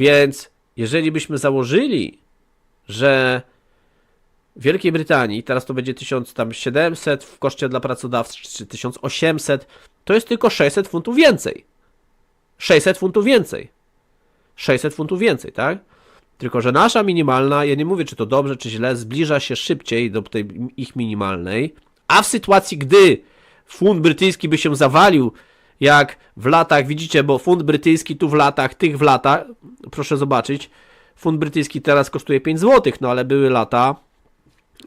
Więc jeżeli byśmy założyli, że w Wielkiej Brytanii teraz to będzie 1700 w koszcie dla pracodawcy, czy 1800, to jest tylko 600 funtów więcej. 600 funtów więcej. 600 funtów więcej, tak? Tylko, że nasza minimalna, ja nie mówię, czy to dobrze, czy źle, zbliża się szybciej do tej ich minimalnej, a w sytuacji, gdy funt brytyjski by się zawalił, jak w latach, widzicie, bo funt brytyjski tu w latach, tych w latach, proszę zobaczyć, funt brytyjski teraz kosztuje 5 zł, no ale były lata,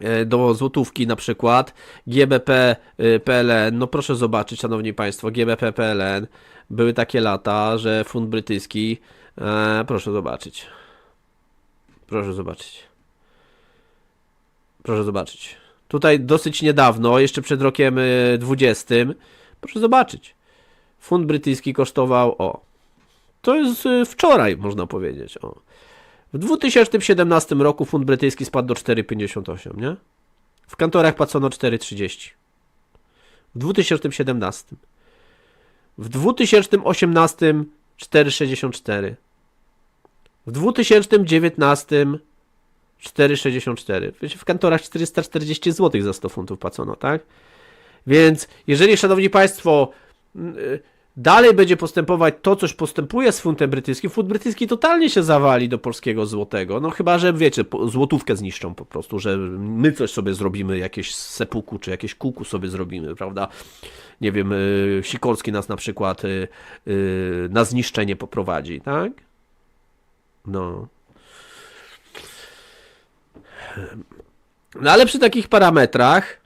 e, do złotówki na przykład, GBP y, PLN, no proszę zobaczyć, szanowni państwo, GBP PLN, były takie lata, że funt brytyjski, e, proszę zobaczyć, proszę zobaczyć, proszę zobaczyć, tutaj dosyć niedawno, jeszcze przed rokiem y, 20, proszę zobaczyć, funt brytyjski kosztował, o, to jest y, wczoraj, można powiedzieć, o, w 2017 roku funt brytyjski spadł do 4,58, nie? W kantorach płacono 4,30. W 2017. W 2018 4,64. W 2019 4,64. Wiecie, w kantorach 440 zł za 100 funtów płacono, tak? Więc jeżeli, szanowni państwo, dalej będzie postępować to, coś postępuje z funtem brytyjskim, funt brytyjski totalnie się zawali do polskiego złotego. No chyba, że wiecie, złotówkę zniszczą po prostu, że my coś sobie zrobimy, jakieś sepuku, czy jakieś kuku sobie zrobimy, prawda? Nie wiem, y, Sikorski nas na przykład y, y, na zniszczenie poprowadzi, tak? No. No ale przy takich parametrach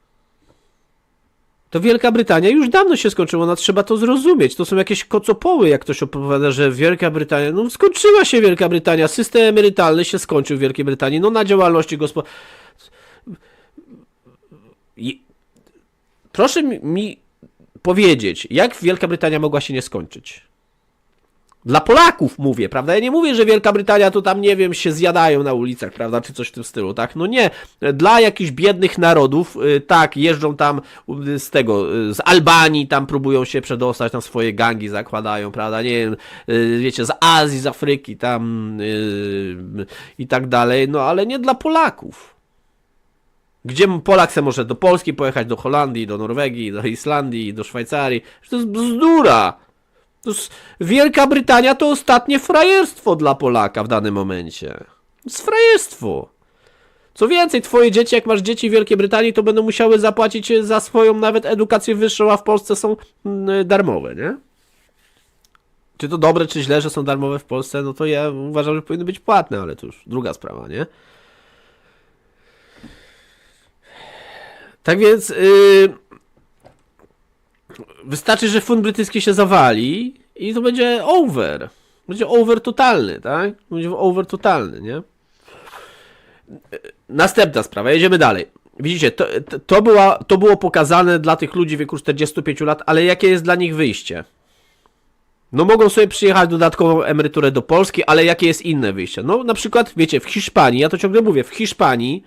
to Wielka Brytania już dawno się skończyła, no trzeba to zrozumieć. To są jakieś kocopoły, jak ktoś opowiada, że Wielka Brytania, no skończyła się Wielka Brytania, system emerytalny się skończył w Wielkiej Brytanii, no na działalności gospodarczej. Proszę mi, mi powiedzieć, jak Wielka Brytania mogła się nie skończyć? Dla Polaków mówię, prawda? Ja nie mówię, że Wielka Brytania to tam, nie wiem, się zjadają na ulicach, prawda? Czy coś w tym stylu, tak? No nie. Dla jakichś biednych narodów, y, tak, jeżdżą tam y, z tego, y, z Albanii, tam próbują się przedostać, tam swoje gangi zakładają, prawda? Nie wiem, wiecie, z Azji, z Afryki, tam y, i tak dalej, no ale nie dla Polaków. Gdzie Polak se może do Polski pojechać, do Holandii, do Norwegii, do Islandii, do Szwajcarii? To jest bzdura. Wielka Brytania to ostatnie frajerstwo dla Polaka w danym momencie. Jest frajerstwo. Co więcej, twoje dzieci, jak masz dzieci w Wielkiej Brytanii, to będą musiały zapłacić za swoją nawet edukację wyższą, a w Polsce są mm, darmowe, nie? Czy to dobre, czy źle, że są darmowe w Polsce, no to ja uważam, że powinny być płatne, ale to już druga sprawa, nie? Tak więc yy, wystarczy, że fund brytyjski się zawali i to będzie over. Będzie over totalny, tak? Będzie over totalny, nie? Następna sprawa, jedziemy dalej. Widzicie, to, to, to, była, to było pokazane dla tych ludzi w wieku 45 lat, ale jakie jest dla nich wyjście? No mogą sobie przyjechać dodatkową emeryturę do Polski, ale jakie jest inne wyjście? No na przykład, wiecie, w Hiszpanii, ja to ciągle mówię, w Hiszpanii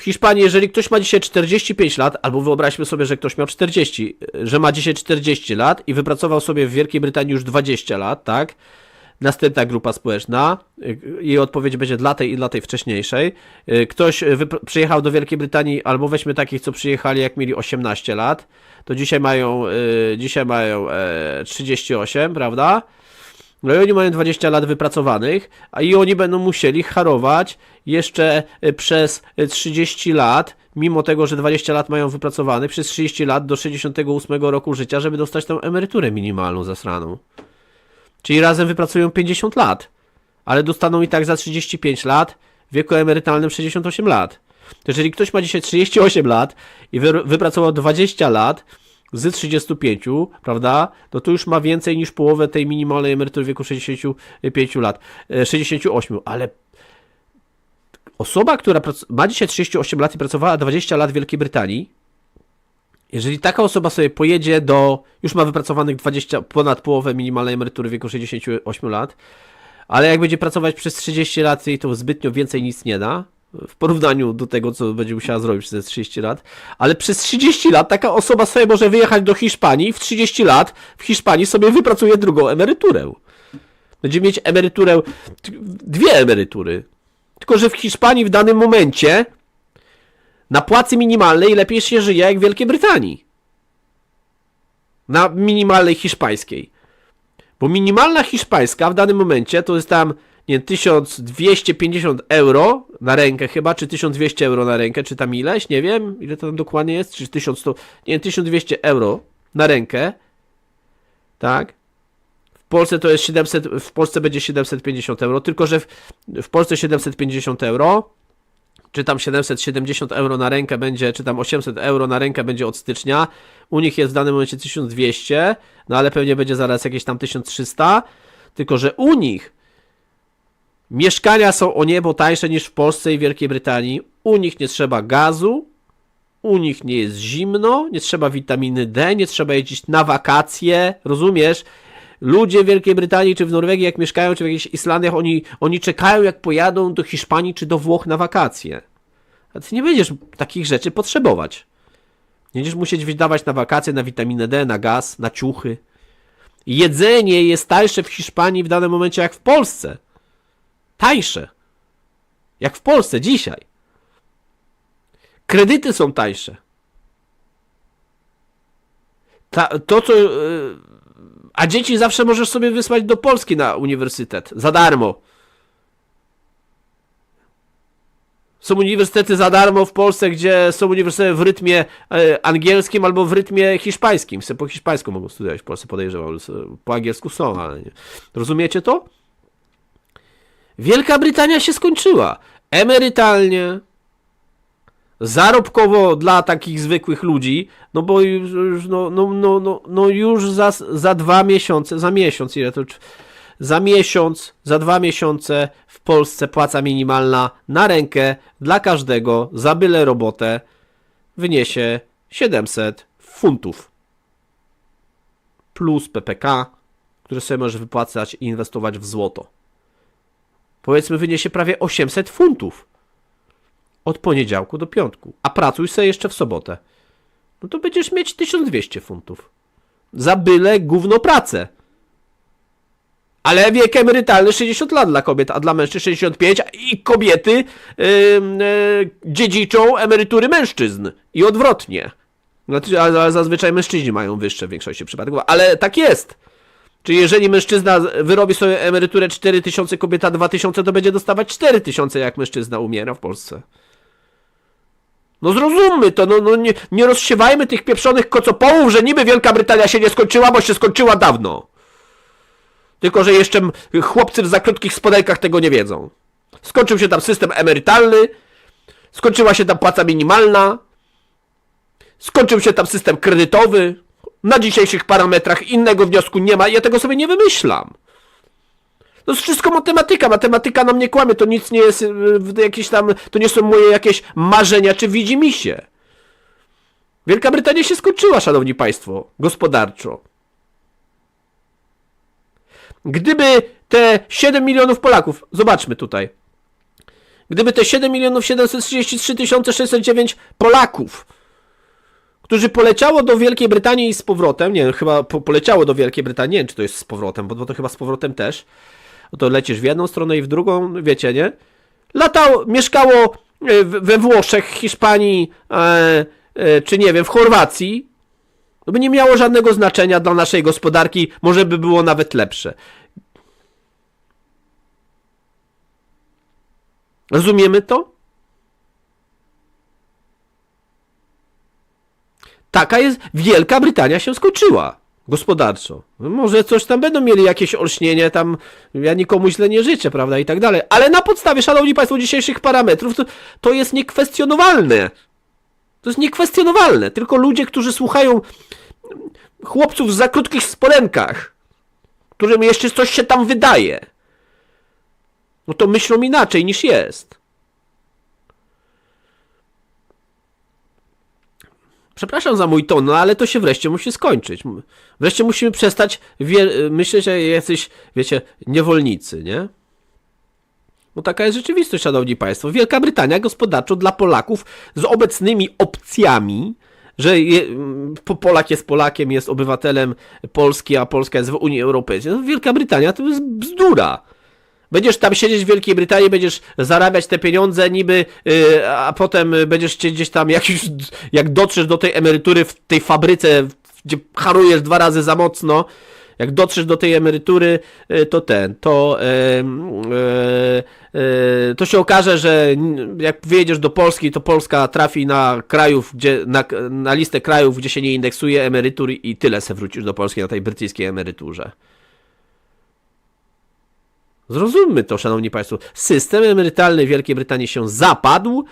w Hiszpanii, jeżeli ktoś ma dzisiaj 45 lat, albo wyobraźmy sobie, że ktoś miał 40, że ma dzisiaj 40 lat i wypracował sobie w Wielkiej Brytanii już 20 lat, tak? Następna grupa społeczna, y, jej odpowiedź będzie dla tej i dla tej wcześniejszej. Y, Ktoś przyjechał do Wielkiej Brytanii, albo weźmy takich, co przyjechali, jak mieli 18 lat, to dzisiaj mają, dzisiaj mają e, 38, prawda? No i oni mają 20 lat wypracowanych, a i oni będą musieli harować jeszcze y, przez y, 30 lat, mimo tego, że 20 lat mają wypracowanych, przez 30 lat do 68 roku życia, żeby dostać tą emeryturę minimalną zasraną. Czyli razem wypracują 50 lat, ale dostaną i tak za 35 lat, w wieku emerytalnym 68 lat. Jeżeli ktoś ma dzisiaj 38 lat i wy, wypracował 20 lat, z 35, prawda, no to już ma więcej niż połowę tej minimalnej emerytury w wieku 65 lat, e, 68, ale osoba, która ma dzisiaj 38 lat i pracowała 20 lat w Wielkiej Brytanii, jeżeli taka osoba sobie pojedzie do, już ma wypracowanych 20, ponad połowę minimalnej emerytury w wieku 68 lat, ale jak będzie pracować przez 30 lat, jej to zbytnio więcej nic nie da, w porównaniu do tego, co będzie musiała zrobić przez 30 lat, ale przez 30 lat taka osoba sobie może wyjechać do Hiszpanii i w 30 lat w Hiszpanii sobie wypracuje drugą emeryturę. Będzie mieć emeryturę, dwie emerytury. Tylko, że w Hiszpanii w danym momencie na płacy minimalnej lepiej się żyje jak w Wielkiej Brytanii. Na minimalnej hiszpańskiej. Bo minimalna hiszpańska w danym momencie to jest tam, nie wiem, 1250 euro na rękę chyba, czy 1200 euro na rękę, czy tam ileś, nie wiem, ile to tam dokładnie jest, czy 1100, nie wiem, 1200 euro na rękę, tak? W Polsce to jest 700, w Polsce będzie 750 euro, tylko że w, w Polsce 750 euro, czy tam 770 euro na rękę będzie, czy tam 800 euro na rękę będzie od stycznia. U nich jest w danym momencie 1200, no ale pewnie będzie zaraz jakieś tam 1300. Tylko, że u nich mieszkania są o niebo tańsze niż w Polsce i Wielkiej Brytanii. U nich nie trzeba gazu, u nich nie jest zimno, nie trzeba witaminy D, nie trzeba jeździć na wakacje, rozumiesz? Ludzie w Wielkiej Brytanii czy w Norwegii, jak mieszkają, czy w jakichś Islandiach, oni, oni czekają, jak pojadą do Hiszpanii czy do Włoch na wakacje. A ty nie będziesz takich rzeczy potrzebować. Nie będziesz musieć wydawać na wakacje, na witaminę D, na gaz, na ciuchy. Jedzenie jest tańsze w Hiszpanii w danym momencie jak w Polsce. Tańsze. Jak w Polsce dzisiaj. Kredyty są tańsze. Ta, to, co. Yy, a dzieci zawsze możesz sobie wysłać do Polski na uniwersytet. Za darmo. Są uniwersytety za darmo w Polsce, gdzie są uniwersytety w rytmie e, angielskim albo w rytmie hiszpańskim. Se po hiszpańsku mogą studiować w Polsce, podejrzewam. Po angielsku są, ale nie. Rozumiecie to? Wielka Brytania się skończyła. Emerytalnie, zarobkowo dla takich zwykłych ludzi, no bo już, no, no, no, no, no już za, za dwa miesiące, za miesiąc, ile to, za miesiąc, za dwa miesiące w Polsce płaca minimalna na rękę dla każdego za byle robotę wyniesie 700 funtów plus PPK, które sobie możesz wypłacać i inwestować w złoto. Powiedzmy wyniesie prawie 800 funtów od poniedziałku do piątku, a pracuj sobie jeszcze w sobotę, no to będziesz mieć 1200 funtów. Za byle gówno pracę. Ale wiek emerytalny 60 lat dla kobiet, a dla mężczyzn 65 i kobiety yy, yy, dziedziczą emerytury mężczyzn i odwrotnie. Ale zazwyczaj mężczyźni mają wyższe w większości przypadków, ale tak jest. Czyli jeżeli mężczyzna wyrobi sobie emeryturę 4000, kobieta 2000, to będzie dostawać 4000, jak mężczyzna umiera w Polsce. No zrozummy to, no, no nie, nie rozsiewajmy tych pieprzonych kocopołów, że niby Wielka Brytania się nie skończyła, bo się skończyła dawno. Tylko, że jeszcze chłopcy w za krótkich spodenkach tego nie wiedzą. Skończył się tam system emerytalny, skończyła się tam płaca minimalna, skończył się tam system kredytowy. Na dzisiejszych parametrach innego wniosku nie ma, ja tego sobie nie wymyślam. To jest wszystko matematyka. Matematyka nam nie kłamie. To nic nie jest jakieś tam. To nie są moje jakieś marzenia czy widzi się. Wielka Brytania się skończyła, szanowni państwo, gospodarczo. Gdyby te 7 milionów Polaków, zobaczmy tutaj. Gdyby te 7 milionów 733 609 Polaków, którzy poleciało do Wielkiej Brytanii i z powrotem, nie wiem, chyba po, poleciało do Wielkiej Brytanii, nie wiem, czy to jest z powrotem, bo to chyba z powrotem też, no to lecisz w jedną stronę i w drugą, wiecie, nie? Latał, mieszkało we Włoszech, Hiszpanii, e, e, czy nie wiem, w Chorwacji, to by nie miało żadnego znaczenia dla naszej gospodarki, może by było nawet lepsze. Rozumiemy to? Taka jest. Wielka Brytania się skończyła gospodarczo. Może coś tam będą mieli jakieś olśnienie, tam ja nikomu źle nie życzę, prawda, i tak dalej. Ale na podstawie, szanowni państwo, dzisiejszych parametrów, to, to jest niekwestionowalne. To jest niekwestionowalne. Tylko ludzie, którzy słuchają chłopców za krótkich spodenkach, którym jeszcze coś się tam wydaje, no to myślą inaczej niż jest. Przepraszam za mój ton, no ale to się wreszcie musi skończyć. Wreszcie musimy przestać myśleć, że jacyś, wiecie, niewolnicy, nie? Bo taka jest rzeczywistość, szanowni państwo. Wielka Brytania gospodarczo dla Polaków z obecnymi opcjami że je, po- Polak jest Polakiem, jest obywatelem Polski, a Polska jest w Unii Europejskiej. No, Wielka Brytania to jest bzdura. Będziesz tam siedzieć w Wielkiej Brytanii, będziesz zarabiać te pieniądze niby, yy, a potem będziesz gdzieś tam, jak już, jak dotrzesz do tej emerytury w tej fabryce, gdzie harujesz dwa razy za mocno, jak dotrzesz do tej emerytury, yy, to ten, to, yy, to się okaże, że jak wyjedziesz do Polski, to Polska trafi na krajów, gdzie, na, na listę krajów, gdzie się nie indeksuje emerytur i tyle se wrócisz do Polski na tej brytyjskiej emeryturze. Zrozummy to, szanowni państwo. System emerytalny Wielkiej Brytanii się zapadł.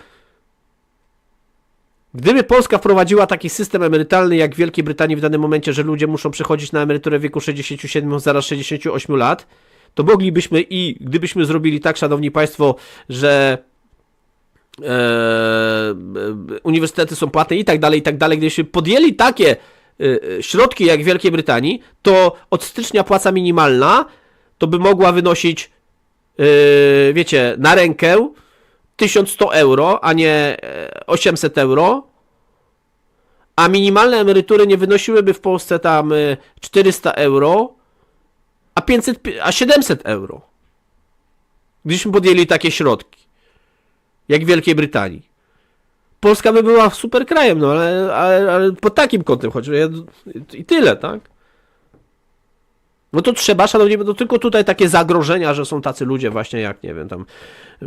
Gdyby Polska wprowadziła taki system emerytalny jak w Wielkiej Brytanii w danym momencie, że ludzie muszą przechodzić na emeryturę w wieku 67, zaraz 68 lat, to moglibyśmy i gdybyśmy zrobili tak, szanowni państwo, że e, e, uniwersytety są płatne i tak dalej, i tak dalej, gdybyśmy podjęli takie e, e, środki jak w Wielkiej Brytanii, to od stycznia płaca minimalna to by mogła wynosić, yy, wiecie, na rękę 1100 euro, a nie e, 800 euro, a minimalne emerytury nie wynosiłyby w Polsce tam y, 400 euro, a 500, pi- a 700 euro. Gdybyśmy podjęli takie środki, jak w Wielkiej Brytanii. Polska by była super krajem, no ale, ale, ale pod takim kątem chodzi. Ja- I tyle, tak? No to trzeba, szanowni, to tylko tutaj takie zagrożenia, że są tacy ludzie właśnie jak, nie wiem, tam y,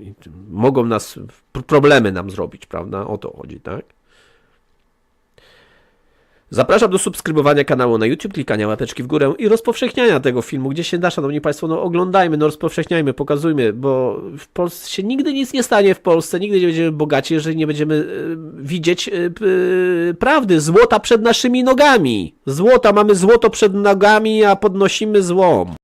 y, mogą nas, problemy nam zrobić, prawda? O to chodzi, tak? Zapraszam do subskrybowania kanału na YouTube, klikania łapeczki w górę i rozpowszechniania tego filmu, gdzie się da, szanowni państwo, no oglądajmy, no rozpowszechniajmy, pokazujmy, bo w Polsce się nigdy nic nie stanie w Polsce, nigdy nie będziemy bogaci, jeżeli nie będziemy y, widzieć y, prawdy, złota przed naszymi nogami. Złota, mamy złoto przed nogami, a podnosimy złom.